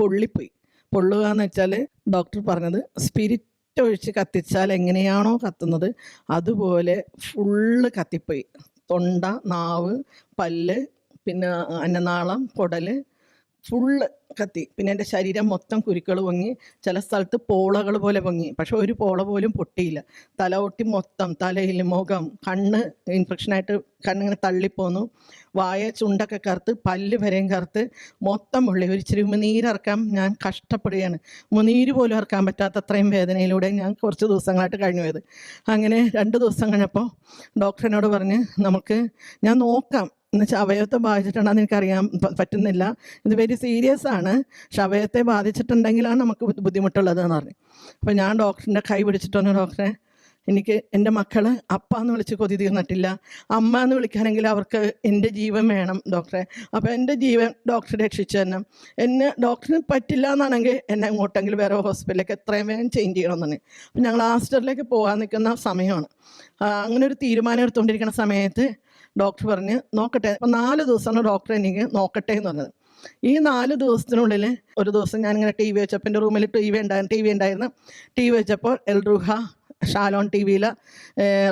Speaker 5: പൊള്ളിപ്പോയി പൊള്ളുക എന്ന് വെച്ചാൽ ഡോക്ടർ പറഞ്ഞത് സ്പിരിറ്റ് ഒഴിച്ച് കത്തിച്ചാൽ എങ്ങനെയാണോ കത്തുന്നത്? അതുപോലെ ഫുള്ള് കത്തിപ്പോയി. തൊണ്ട നാവ് പല്ല് പിന്നെ അന്നനാളം കുടൽ ഫുള്ള് കത്തി. പിന്നെ എന്റെ ശരീരം മൊത്തം കുരുക്കൾ പൊങ്ങി. ചില സ്ഥലത്ത് പോളകൾ പോലെ പൊങ്ങി. പക്ഷെ ഒരു പോള പോലും പൊട്ടിയില്ല. തല ഒട്ടി മൊത്തം തലയിൽ മുഖം കണ്ണ് ഇൻഫെക്ഷനായിട്ട് കണ്ണിങ്ങനെ തള്ളിപ്പോന്നു. വായ ചുണ്ടൊക്കെ കറുത്ത് പല്ല് വരെയും കറുത്ത്. മൊത്തം പൊള്ളി ഒരു ഇച്ചിരി ഉമിനീരിറക്കാൻ ഞാൻ കഷ്ടപ്പെടുകയാണ്. മുനീര് പോലും ഇറക്കാൻ പറ്റാത്ത അത്രയും വേദനയിലൂടെ ഞാൻ കുറച്ച് ദിവസങ്ങളായിട്ട് കഴിഞ്ഞു പോയത്. അങ്ങനെ രണ്ട് ദിവസം കഴിഞ്ഞപ്പോൾ ഡോക്ടറിനോട് പറഞ്ഞ് നമുക്ക് ഞാൻ നോക്കാം. എന്നുവെച്ചാൽ അവയവത്തെ ബാധിച്ചിട്ടുണ്ടെന്ന് എനിക്കറിയാൻ പറ്റുന്നില്ല. ഇത് വെരി സീരിയസ് ആണ്. പക്ഷെ അവയവത്തെ ബാധിച്ചിട്ടുണ്ടെങ്കിലാണ് നമുക്ക് ബുദ്ധി- ബുദ്ധിമുട്ടുള്ളത് എന്ന് പറഞ്ഞു. അപ്പോൾ ഞാൻ ഡോക്ടറിന്റെ കൈ പിടിച്ചിട്ട് ഡോക്ടറെ എനിക്ക് എന്റെ മക്കൾ അപ്പ എന്ന് വിളിച്ച് കൊതി തീർന്നിട്ടില്ല. അമ്മ എന്ന് വിളിക്കാനെങ്കിൽ അവർക്ക് എന്റെ ജീവൻ വേണം ഡോക്ടറെ. അപ്പോൾ എന്റെ ജീവൻ ഡോക്ടർ രക്ഷിച്ചു തന്നെ. എന്നെ ഡോക്ടറിന് പറ്റില്ല എന്നാണെങ്കിൽ എന്നെ എങ്ങോട്ടെങ്കിലും വേറെ ഹോസ്പിറ്റലിലേക്ക് എത്രയും വേഗം ചേഞ്ച് ചെയ്യണമെന്നാണ് അപ്പം ഞങ്ങൾ ആസ്റ്ററിലേക്ക് പോകാൻ നിൽക്കുന്ന സമയമാണ്. അങ്ങനെ ഒരു തീരുമാനം എടുത്തുകൊണ്ടിരിക്കുന്ന സമയത്ത് ഡോക്ടർ പറഞ്ഞ് നോക്കട്ടെ അപ്പം നാല് ദിവസമാണ് ഡോക്ടർ എനിക്ക് നോക്കട്ടെ എന്ന് പറഞ്ഞത്. ഈ നാല് ദിവസത്തിനുള്ളിൽ ഒരു ദിവസം ഞാനിങ്ങനെ ടി വി വെച്ചപ്പോൾ എന്റെ റൂമിൽ ടി വി ഉണ്ടായിരുന്നു ടി വി ഉണ്ടായിരുന്നു ടി വി വെച്ചപ്പോൾ എൽറുഹ ഷാലോൺ ടി വിയിൽ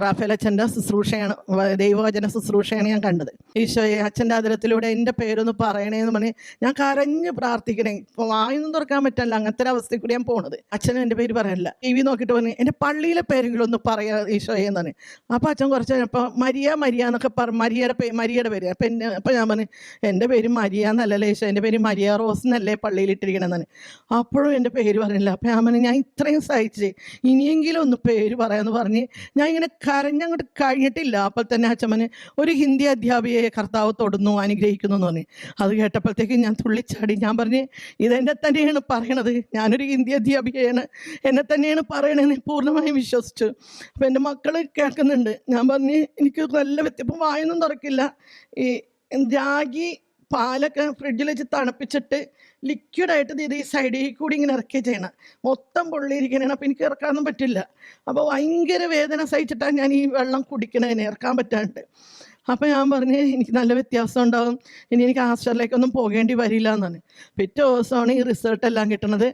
Speaker 5: റാഫേൽ അച്ഛന്റെ ശുശ്രൂഷയാണ് ദൈവവചന ശുശ്രൂഷയാണ് ഞാൻ കണ്ടത്. ഈശോയെ അച്ഛന്റെ അതിരത്തിലൂടെ എന്റെ പേരൊന്ന് പറയണേന്ന് പറഞ്ഞ് ഞാൻ കരഞ്ഞ് പ്രാർത്ഥിക്കണേ. ഇപ്പോൾ വായൊന്നും തുറക്കാൻ പറ്റില്ല അങ്ങനത്തെ അവസ്ഥയിൽ കൂടി ഞാൻ പോണത്. അച്ഛനും എന്റെ പേര് പറയല്ല ടി വി നോക്കിയിട്ട് പറഞ്ഞു എന്റെ പള്ളിയിലെ പേരെങ്കിലും ഒന്ന് പറയാ ഈശോയെ എന്ന് പറഞ്ഞു. അപ്പോൾ അച്ഛൻ കുറച്ച് കഴിഞ്ഞപ്പോൾ മരിയ മരിയ എന്നൊക്കെ പറ മരിയയുടെ പേ മരിയയുടെ പേര്. അപ്പം എന്നെ അപ്പോൾ ഞാൻ പറഞ്ഞു എന്റെ പേര് മരിയ എന്നല്ലല്ലേ ഈശോ എന്റെ പേര് മരിയ റോസ് എന്നല്ലേ പള്ളിയിൽ ഇട്ടിരിക്കണമെന്നാണ് അപ്പോഴും എന്റെ പേര് പറഞ്ഞില്ല. അപ്പം ഞാൻ പറഞ്ഞു ഞാൻ ഇത്രയും സഹിച്ച് ഇനിയെങ്കിലും ഒന്ന് പേര് പറയാമെന്ന് പറഞ്ഞ് ഞാൻ ഇങ്ങനെ കരഞ്ഞങ്ങോട്ട് കഴിഞ്ഞിട്ടില്ല. അപ്പോൾ തന്നെ അച്ഛമ്മന് ഒരു ഹിന്ദി അധ്യാപികയെ കർത്താവ് തൊടുന്നു അനുഗ്രഹിക്കുന്നു എന്ന് പറഞ്ഞു. അത് കേട്ടപ്പോഴത്തേക്കും ഞാൻ തുള്ളിച്ചാടി. ഞാൻ പറഞ്ഞ് ഇതെന്നെ തന്നെയാണ് പറയണത്. ഞാനൊരു ഹിന്ദി അധ്യാപികയാണ്. എന്നെ തന്നെയാണ് പറയണതെന്ന് പൂർണമായും വിശ്വസിച്ചു. അപ്പം എന്റെ മക്കൾ കേൾക്കുന്നുണ്ട്. ഞാൻ പറഞ്ഞ് എനിക്ക് നല്ല വ്യത്യ ഇപ്പം വായൊന്നും തുറക്കില്ല. ഈ രാഗി പാലൊക്കെ ഫ്രിഡ്ജിൽ വെച്ച് തണുപ്പിച്ചിട്ട് ലിക്വിഡായിട്ട് ഇത് ഈ സൈഡിൽ കൂടി ഇങ്ങനെ ഇറക്കുക ചെയ്യണം. മൊത്തം പൊള്ളിയിരിക്കണേണ് അപ്പോൾ എനിക്ക് ഇറക്കാനൊന്നും പറ്റില്ല. അപ്പോൾ ഭയങ്കര വേദന സഹിച്ചിട്ടാണ് ഞാൻ ഈ വെള്ളം കുടിക്കണതിന് ഇറക്കാൻ പറ്റാണ്ട്. അപ്പോൾ ഞാൻ പറഞ്ഞ് എനിക്ക് നല്ല വ്യത്യാസം ഉണ്ടാവും. ഇനി എനിക്ക് ആസ്റ്ററിലേക്കൊന്നും പോകേണ്ടി വരില്ല എന്നാണ്. പിറ്റേ ദിവസമാണ് ഈ റിസൾട്ട് എല്ലാം കിട്ടുന്നത്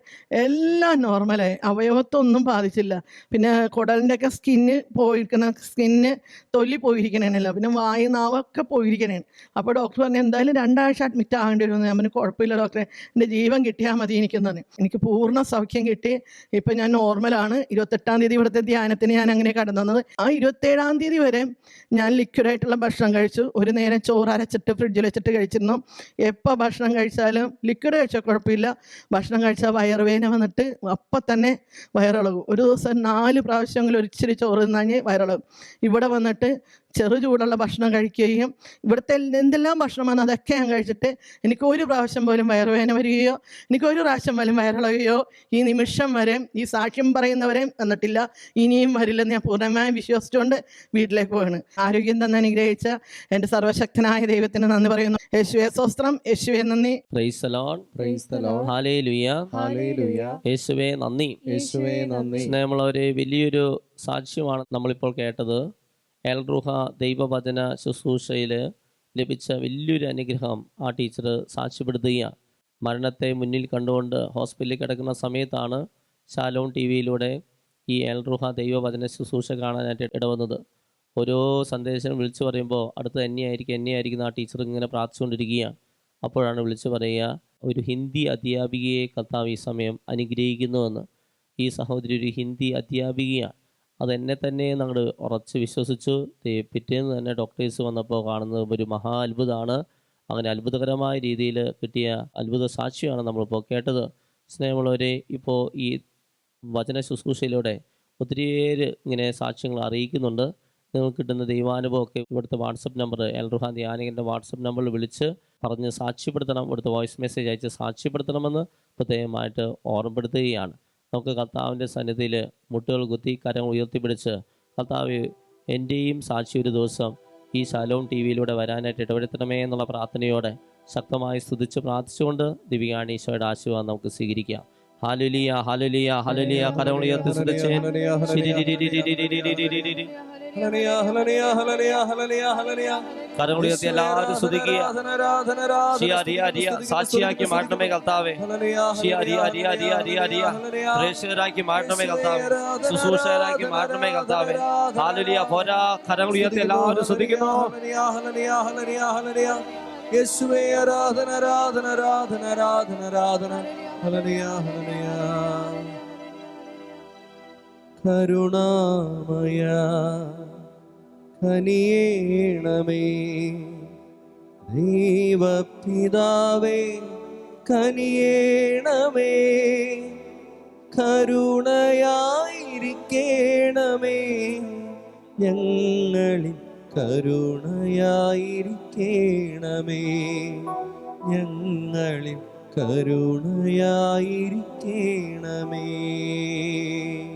Speaker 5: എല്ലാം നോർമലായി അവയവത്തൊന്നും ബാധിച്ചില്ല. പിന്നെ കുടലിന്റെയൊക്കെ സ്കിന്ന് പോയിരിക്കണ സ്കിന്ന് തൊലി പോയിരിക്കണേനല്ല. പിന്നെ വായു നാവൊക്കെ പോയിരിക്കണേന്. അപ്പോൾ ഡോക്ടർ പറഞ്ഞു എന്തായാലും രണ്ടാഴ്ച അഡ്മിറ്റ് ആകേണ്ടി വരുമെന്ന്. ഞാൻ പറഞ്ഞു കുഴപ്പമില്ല ഡോക്ടറെ എന്റെ ജീവൻ കിട്ടിയാൽ മതി എനിക്കെന്ന് എനിക്ക് പൂർണ സൗഖ്യം കിട്ടി. ഇപ്പം ഞാൻ നോർമലാണ് ഇരുപത്തെട്ടാം തീയതി ഇവിടുത്തെ ധ്യാനത്തിന് ഞാൻ അങ്ങനെ കടന്നു വന്നത്. ആ ഇരുപത്തേഴാം തീയതി വരെ ഞാൻ ലിക്വിഡായിട്ടുള്ള ഭക്ഷണം ഭക്ഷണം കഴിച്ചു. ഒരു നേരം ചോറ് അരച്ചിട്ട് ഫ്രിഡ്ജിൽ വെച്ചിട്ട് കഴിച്ചിരുന്നു. എപ്പോൾ ഭക്ഷണം കഴിച്ചാലും ലിക്വിഡ് കഴിച്ചാൽ കുഴപ്പമില്ല. ഭക്ഷണം കഴിച്ചാൽ വയറുവേന വന്നിട്ട് അപ്പം തന്നെ വയറിളകും. ഒരു ദിവസം നാല് പ്രാവശ്യമെങ്കിലും ഒരു ഇച്ചിരി ചോറ് തിന്നാഞ്ഞ് വയറിളകും. ഇവിടെ വന്നിട്ട് ചെറു ചൂടുള്ള ഭക്ഷണം കഴിക്കുകയും ഇവിടുത്തെ എന്തെല്ലാം ഭക്ഷണം വന്നു അതൊക്കെ ഞാൻ കഴിച്ചിട്ട് എനിക്ക് ഒരു പ്രാവശ്യം പോലും വയറുവേന വരികയോ എനിക്ക് ഒരു പ്രാവശ്യം പോലും വയറിളകുകയോ ഈ നിമിഷം വരെ ഈ സാക്ഷ്യം പറയുന്നവരെയും വന്നിട്ടില്ല. ഇനിയും വരില്ലെന്ന് ഞാൻ പൂർണമായും വിശ്വസിച്ചുകൊണ്ട് വീട്ടിലേക്ക് പോവാണ്. ആരോഗ്യം തന്നെ അനുഗ്രഹിച്ച എന്റെ സർവശക്തനായ ദൈവത്തിന് നന്ദി പറയുന്നു. യേശുവേ സ്വസ്ത്രം. യേശുവെ നന്ദി.
Speaker 3: യേശുവേ നന്ദി.
Speaker 4: യേശുവേ നന്ദി.
Speaker 3: സ്നേഹമുള്ളവരെ വലിയൊരു സാക്ഷ്യമാണ് നമ്മളിപ്പോൾ കേട്ടത്. എൽറുഹ ദൈവവചന ശുശ്രൂഷയിൽ ലഭിച്ച വലിയൊരു അനുഗ്രഹം ആ ടീച്ചർ സാക്ഷ്യപ്പെടുത്തുകയാണ് മരണത്തെ മുന്നിൽ കണ്ടുകൊണ്ട് ഹോസ്പിറ്റലിൽ കിടക്കുന്ന സമയത്താണ് ശാലോൺ ടി വിയിലൂടെ ഈ എൽറുഹ ദൈവവചന ശുശ്രൂഷ കാണാനായിട്ട് ഇടവന്നത്. ഓരോ സന്ദേശം വിളിച്ചു പറയുമ്പോൾ അടുത്ത് എന്നെയായിരിക്കും എന്നെയായിരിക്കും ആ ടീച്ചർ ഇങ്ങനെ പ്രാർത്ഥിച്ചുകൊണ്ടിരിക്കുകയാണ്. അപ്പോഴാണ് വിളിച്ചു പറയുക ഒരു ഹിന്ദി അധ്യാപികയെ കർത്താവ് ഈ സമയം അനുഗ്രഹിക്കുന്നുവെന്ന്. ഈ സഹോദരി ഒരു ഹിന്ദി അധ്യാപികയാണ്. അതെന്നെ തന്നെ ഞങ്ങൾ ഉറച്ച് വിശ്വസിച്ചു. പിറ്റേന്ന് തന്നെ ഡോക്ടേഴ്സ് വന്നപ്പോൾ കാണുന്നത് ഒരു മഹാ അത്ഭുതമാണ്. അങ്ങനെ അത്ഭുതകരമായ രീതിയിൽ കിട്ടിയ അത്ഭുത സാക്ഷിയാണ് നമ്മളിപ്പോൾ കേട്ടത്. സ്നേഹമുള്ളവരെ ഇപ്പോൾ ഈ വചന ശുശ്രൂഷയിലൂടെ ഒത്തിരിയേറെ ഇങ്ങനെ സാക്ഷ്യങ്ങൾ അറിയിക്കുന്നുണ്ട്. നിങ്ങൾക്ക് കിട്ടുന്ന ദൈവാനുഭവമൊക്കെ ഇവിടുത്തെ വാട്സപ്പ് നമ്പർ എൽ റുഹാൻ ധ്യാനികന്റെ വാട്സപ്പ് നമ്പറിൽ വിളിച്ച് പറഞ്ഞ് സാക്ഷ്യപ്പെടുത്തണം. ഇവിടുത്തെ വോയിസ് മെസ്സേജ് അയച്ച് സാക്ഷ്യപ്പെടുത്തണമെന്ന് പ്രത്യേകമായിട്ട് ഓർമ്മപ്പെടുത്തുകയാണ്. നമുക്ക് കർത്താവിന്റെ സന്നിധിയിൽ മുട്ടുകൾ കുത്തി കരങ്ങൾ ഉയർത്തിപ്പിടിച്ച് കർത്താവ് എന്റെയും സാക്ഷി ഒരു ദിവസം ഈ ശാലോം ടി വിയിലൂടെ വരാനായിട്ട് ഇടപെടുത്തണമേ എന്നുള്ള പ്രാർത്ഥനയോടെ ശക്തമായി സ്തുതിച്ച് പ്രാർത്ഥിച്ചുകൊണ്ട് ദിവ്യാണീശോയുടെ ആശീർവാദം നമുക്ക് സ്വീകരിക്കാം. ഹാലുലിയ ഹാലുലിയ ഹാലുലിയ കരങ്ങൾ ഉയർത്തി സ്തുതിച്ച്
Speaker 2: hallelujah, hallelujah, hallelujah, hallelujah, hallelujah.
Speaker 3: കരങ്ങൾ ഉയർത്തി എല്ലാവരും സ്തുതിക്കുക
Speaker 2: ആരാധന, ആരാധന, ആരാധന.
Speaker 3: ഷിയ റിയ റിയ സാക്ഷിയാക്കി മാറ്റണമേ കർത്താവേ
Speaker 2: ഹല്ലേലൂയ,
Speaker 3: ഷിയ റിയ
Speaker 2: ഹല്ലേലൂയ,
Speaker 3: റിയ റിയ റിയ റിയ
Speaker 2: ഹല്ലേലൂയ.
Speaker 3: പ്രേക്ഷകരാക്കി മാറ്റണമേ കർത്താവേ ശുശ്രൂഷകരാക്കി മാറ്റണമേ കർത്താവേ ഹാലുലിയ പോരാ കരങ്ങൾ ഉയർത്തി എല്ലാവരും സ്തുതിക്കുന്നു
Speaker 2: ഹല്ലേലൂയ, ഹല്ലേലൂയ, ഹല്ലേലൂയ, ഹല്ലേലൂയ. യേശുവേ ആരാധന ആരാധന ആരാധന ആരാധന ആരാധന ഹല്ലേലൂയ ഹല്ലേലൂയ കരുണാമയ കനിയേണമേ. ദൈവപിതാവേ കനിയേണമേ. കരുണയായിരിക്കേണമേ. ഞങ്ങളിൽ കരുണയായിരിക്കേണമേ. ഞങ്ങളിൽ കരുണയായിരിക്കേണമേ.